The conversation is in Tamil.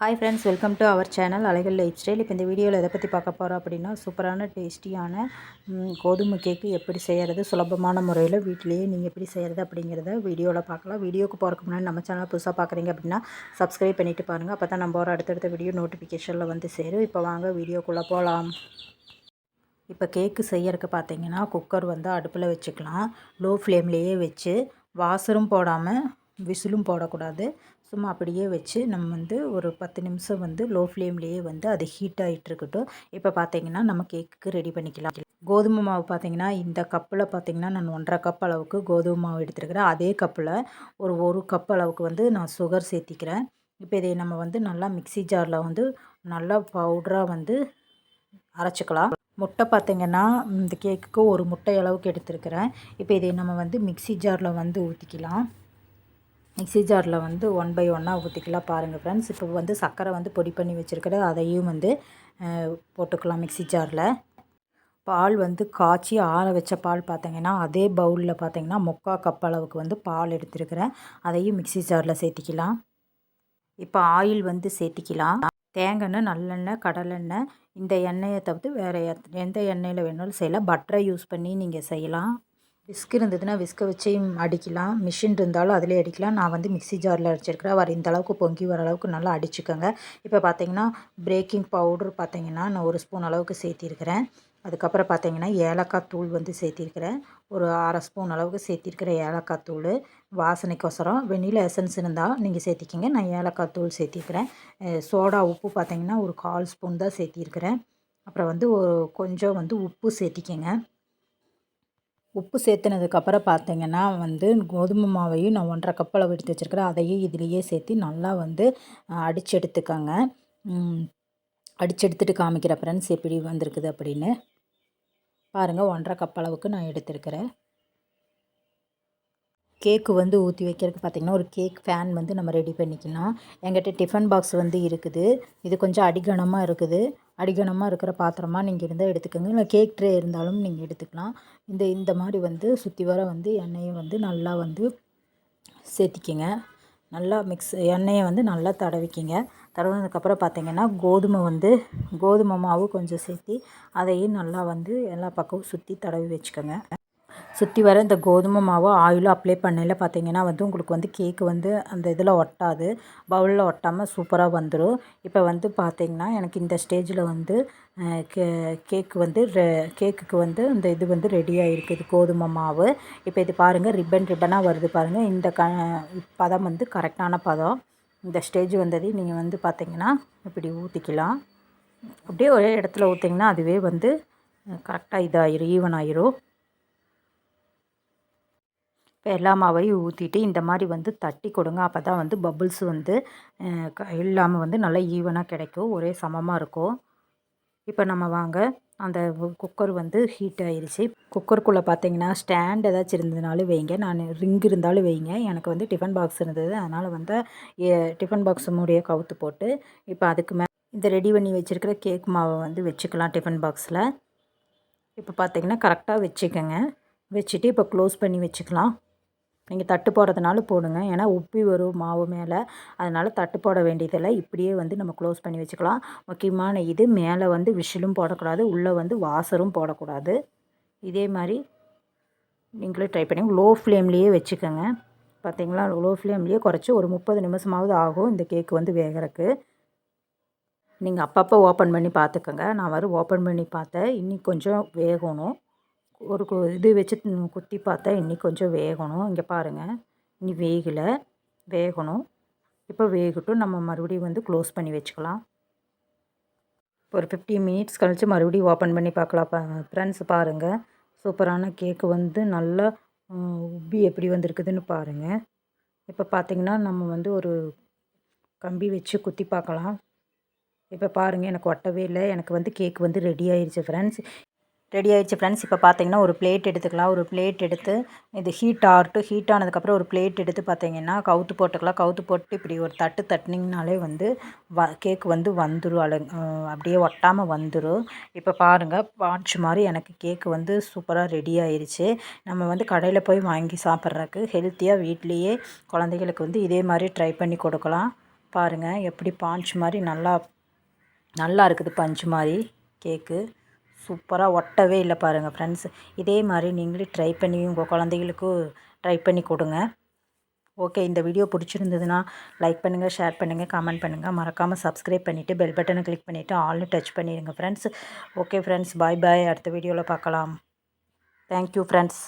Hi friends welcome to our channel Alaigal lifestyle இப்போ இந்த வீடியோவில் எதை பற்றி பார்க்க போகிறோம் அப்படின்னா சூப்பரான டேஸ்டியான கோதுமை கேக்கு எப்படி செய்கிறது சுலபமான முறையில் வீட்டிலேயே நீங்கள் எப்படி செய்கிறது அப்படிங்கிறத வீடியோவில் பார்க்கலாம். வீடியோக்கு போகிறக்கு முன்னாடி நம்ம சேனல் புதுசாக பார்க்குறீங்க அப்படின்னா சப்ஸ்கிரைப் பண்ணிவிட்டு பாருங்கள் அப்போ தான் நம்ம ஒரு அடுத்தடுத்த வீடியோ நோட்டிஃபிகேஷனில் வந்து சேரும். இப்போ வாங்க வீடியோக்குள்ளே போகலாம் இப்போ கேக்கு செய்யறதுக்கு பார்த்தீங்கன்னா குக்கர் வந்து அடுப்பில் வச்சுக்கலாம். லோ ஃப்ளேம்லேயே வச்சு வாசரும் போடாமல் விசிலும் போடக்கூடாது. சும்மா அப்படியே வச்சு நம்ம வந்து ஒரு பத்து நிமிஷம் வந்து லோ ஃப்ளேம்லேயே வந்து அது ஹீட் ஆகிட்டு இருக்கட்டும் இப்போ பார்த்தீங்கன்னா நம்ம கேக்குக்கு ரெடி பண்ணிக்கலாம். கோதுமை மாவு பார்த்தீங்கன்னா இந்த கப்பில் பார்த்தீங்கன்னா நான் ஒன்றரை கப் அளவுக்கு கோதுமை மாவு எடுத்துருக்கிறேன். அதே கப்பில் ஒரு ஒரு கப் அளவுக்கு வந்து நான் சுகர் சேர்த்திக்கிறேன். இப்போ இதை நம்ம வந்து நல்லா மிக்ஸி ஜாரில் வந்து நல்லா பவுடராக வந்து அரைச்சிக்கலாம். முட்டை பார்த்தீங்கன்னா இந்த கேக்குக்கு ஒரு முட்டை அளவுக்கு எடுத்துருக்கிறேன். இப்போ இதை நம்ம வந்து மிக்ஸி ஜாரில் வந்து ஊற்றிக்கலாம் மிக்ஸி ஜாரில் வந்து ஒன் பை ஒன்னாக ஊற்றிக்கலாம் பாருங்கள் ஃப்ரெண்ட்ஸ். இப்போ வந்து சர்க்கரை வந்து பொடி பண்ணி வச்சுருக்கிறேன் அதையும் வந்து போட்டுக்கலாம் மிக்ஸி ஜாரில். பால் வந்து காய்ச்சி ஆற வச்ச பால் பார்த்தீங்கன்னா அதே பவுலில் பார்த்தீங்கன்னா முக்கால் கப் அளவுக்கு வந்து பால் எடுத்துருக்கிறேன். அதையும் மிக்ஸி ஜாரில் சேர்த்திக்கலாம். இப்போ ஆயில் வந்து சேர்த்திக்கலாம். தேங்காய் எண்ணெய் நல்லெண்ணெய் கடலெண்ணெய் இந்த எண்ணெயை தவிர்த்து வேறு எந்த எண்ணெயில் வேணாலும் செய்யலாம். பட்டரை யூஸ் பண்ணி நீங்கள் செய்யலாம். விஸ்க் இருந்ததுன்னா விஸ்கை வச்சு அடிக்கலாம். மிஷின் இருந்தாலும் அதிலே அடிக்கலாம். நான் வந்து மிக்சி ஜாரில் அடிச்சிருக்கிறேன். வர இந்த அளவுக்கு பொங்கி வர அளவுக்கு நல்லா அடிச்சுக்கோங்க. இப்போ பார்த்தீங்கன்னா பிரேக்கிங் பவுடர் பார்த்தீங்கன்னா நான் ஒரு ஸ்பூன் அளவுக்கு சேர்த்திருக்கிறேன். அதுக்கப்புறம் பார்த்தீங்கன்னா ஏலக்காய் தூள் வந்து சேர்த்திருக்கிறேன். ஒரு அரை ஸ்பூன் அளவுக்கு சேர்த்திருக்கிற ஏலக்காய் தூள். வாசனைக்கோசரம். வெண்ணில எசன்ஸ் இருந்தால் நீங்கள் சேர்த்திக்கிங்க. நான் ஏலக்காய் தூள் சேர்த்திருக்கிறேன். சோடா உப்பு பார்த்தீங்கன்னா ஒரு கால் ஸ்பூன் தான் சேர்த்திருக்கிறேன். அப்புறம் வந்து ஒரு கொஞ்சம் வந்து உப்பு சேர்த்திக்கங்க. உப்பு சேர்த்துனதுக்கப்புறம் பார்த்தீங்கன்னா வந்து கோதுமை மாவையும் நான் ஒன்றரை கப் அளவு எடுத்து வச்சுருக்கிறேன். அதையும் இதுலேயே சேர்த்து நல்லா வந்து அடித்து எடுத்துக்கோங்க அடித்து எடுத்துகிட்டு எடுத்துட்டு காமிக்கிற ஃப்ரெண்ட்ஸ் எப்படி வந்திருக்குது அப்படின்னு. பாருங்கள் ஒன்றரை கப் அளவுக்கு நான் எடுத்திருக்கிறேன். கேக்கு வந்து ஊற்றி வைக்கிறதுக்கு பார்த்திங்கன்னா ஒரு கேக் ஃபேன் வந்து நம்ம ரெடி பண்ணிக்கலாம். என்கிட்ட டிஃபன் பாக்ஸ் வந்து இருக்குது. இது கொஞ்சம் அடிகனமாக இருக்குது. அடிகனமாக இருக்கிற பாத்திரமாக நீங்கள் இருந்தால் எடுத்துக்கோங்க. இல்லை கேக் ட்ரே இருந்தாலும் நீங்கள் எடுத்துக்கலாம். இந்த இந்த மாதிரி வந்து சுற்றி வர வந்து எண்ணெயை வந்து நல்லா வந்து சேர்த்திக்கிங்க. நல்லா மிக்ஸ் எண்ணெயை வந்து நல்லா தடவிக்கிங்க. தடவினதுக்கப்புறம் பார்த்தீங்கன்னா கோதுமை வந்து கோதுமை மாவு கொஞ்சம் சேர்த்தி அதையும் நல்லா வந்து எல்லா பக்கமும் சுற்றி தடவி வச்சுக்கோங்க. சுற்றி வர இந்த கோதுமை மாவு ஆயிலும் அப்ளை பண்ணையில் பார்த்தீங்கன்னா வந்து உங்களுக்கு வந்து கேக்கு வந்து அந்த இதில் ஒட்டாது. பவுலில் ஒட்டாமல் சூப்பராக வந்துடும் இப்போ வந்து பார்த்தீங்கன்னா எனக்கு இந்த ஸ்டேஜில் வந்து கே கேக்கு வந்து ரெ கேக்குக்கு வந்து இந்த இது வந்து ரெடியாக இருக்குது கோதுமை மாவு. இப்போ இது பாருங்கள் ரிப்பன் ரிப்பனாக வருது பாருங்கள் இந்த க பதம் வந்து கரெக்டான பதம். இந்த ஸ்டேஜ் வந்தது நீங்கள் வந்து பார்த்தீங்கன்னா இப்படி ஊற்றிக்கலாம் அப்படியே ஒரே இடத்துல ஊற்றிங்கன்னா அதுவே வந்து கரெக்டாக இதாகிடும் ஈவன் ஆயிரும். இப்போ எல்லா மாவையும் ஊற்றிட்டு இந்த மாதிரி வந்து தட்டி கொடுங்க. அப்போ தான் வந்து பபுள்ஸ் வந்து இல்லாமல் வந்து நல்லா ஈவனாக கிடைக்கும். ஒரே சமமாக இருக்கும். இப்போ நம்ம வாங்க. அந்த குக்கர் வந்து ஹீட் ஆயிடுச்சு குக்கருக்குள்ளே பார்த்தீங்கன்னா ஸ்டாண்ட் ஏதாச்சும் இருந்ததுனாலும் வைங்க. நான் ரிங் இருந்தாலும் வைங்க. எனக்கு வந்து டிஃபன் பாக்ஸ் இருந்தது. அதனால் வந்து ஏ- டிஃபன் பாக்ஸ் மூடிய கவுத்து போட்டு இப்போ அதுக்கு மே இந்த ரெடி பண்ணி வச்சுருக்கிற கேக் மாவை வந்து வச்சுக்கலாம் டிஃபன் பாக்ஸில் இப்போ பார்த்தீங்கன்னா கரெக்டாக வச்சுக்கோங்க. வச்சுட்டு இப்போ க்ளோஸ் பண்ணி வச்சுக்கலாம். நீங்கள் தட்டு போடுறதுனாலும் போடுங்க. ஏன்னா உப்பி வரும் மாவு மேலே. அதனால் தட்டு போட வேண்டியதில்லை. இப்படியே வந்து நம்ம க்ளோஸ் பண்ணி வச்சுக்கலாம். முக்கியமான இது மேலே வந்து விஷிலும் போடக்கூடாது. உள்ளே வந்து வாசரும் போடக்கூடாது. இதே மாதிரி நீங்களும் ட்ரை பண்ணி லோ ஃப்ளேம்லேயே வச்சுக்கோங்க. பார்த்தீங்களா லோ ஃப்ளேம்லேயே குறைச்சி ஒரு முப்பது நிமிஷமாவது ஆகும். இந்த கேக் வந்து வேகறதுக்கு. நீங்கள் அப்பப்போ ஓப்பன் பண்ணி பார்த்துக்கோங்க. நான் வரும் ஓப்பன் பண்ணி பார்த்தேன். இன்னும் கொஞ்சம் வேகணும். ஒரு கு- இது வச்சு குத்தி பார்த்தா இன்னி கொஞ்சம் வேகணும். இங்கே பாருங்கள் இனி வேகலை. வேகணும். இப்போ வேகட்டும். நம்ம மறுபடியும் வந்து க்ளோஸ் பண்ணி வச்சுக்கலாம். ஒரு ஃபிஃப்டி மினிட்ஸ் கழித்து மறுபடியும் ஓப்பன் பண்ணி பார்க்கலாம். பா ஃப்ரெண்ட்ஸ் பாருங்கள் சூப்பரான கேக்கு வந்து நல்லா உப்பி எப்படி வந்திருக்குதுன்னு பாருங்கள் இப்போ பார்த்தீங்கன்னா நம்ம வந்து ஒரு கம்பி வச்சு குத்தி பார்க்கலாம். இப்போ பாருங்கள் எனக்கு ஒட்டவே இல்லை. எனக்கு வந்து கேக் வந்து ரெடி ஆயிடுச்சு ஃப்ரெண்ட்ஸ் ரெடி ஆயிடுச்சு ஃப்ரெண்ட்ஸ் இப்போ பார்த்தீங்கன்னா ஒரு பிளேட் எடுத்துக்கலாம். ஒரு பிளேட் எடுத்து இது ஹீட் ஆகட்டும் ஹீட் ஆனதுக்கப்புறம் ஒரு பிளேட் எடுத்து பார்த்தீங்கன்னா கவுத்து போட்டுக்கலாம். கவுத்து போட்டு இப்படி ஒரு தட்டு தட்டினீங்கனாலே வந்து வ கேக் வந்து வந்துடும் அழு அப்படியே ஒட்டாமல் வந்துடும் இப்போ பாருங்கள் பாட்ச் மாதிரி எனக்கு கேக்கு வந்து சூப்பராக ரெடி ஆயிடுச்சு நம்ம வந்து கடையில் போய் வாங்கி சாப்பிட்றதுக்கு ஹெல்த்தியாக வீட்லேயே குழந்தைகளுக்கு வந்து இதே மாதிரி ட்ரை பண்ணி கொடுக்கலாம். பாருங்கள் எப்படி பாஞ்ச் மாதிரி நல்லா நல்லா இருக்குது பஞ்சு மாதிரி கேக்கு சூப்பராக ஒட்டவே இல்லை பாருங்கள் ஃப்ரெண்ட்ஸ் இதே மாதிரி நீங்களும் ட்ரை பண்ணி உங்கள் குழந்தைகளுக்கும் ட்ரை பண்ணி கொடுங்க. ஓகே இந்த வீடியோ பிடிச்சிருந்ததுன்னா லைக் பண்ணுங்கள் ஷேர் பண்ணுங்கள் கமெண்ட் பண்ணுங்கள் மறக்காமல் சப்ஸ்கிரைப் பண்ணிவிட்டு பெல் பட்டனை கிளிக் பண்ணிவிட்டு ஆல்னு டச் பண்ணிடுங்க friends okay friends bye bye அடுத்த வீடியோவில் பார்க்கலாம். Thank you friends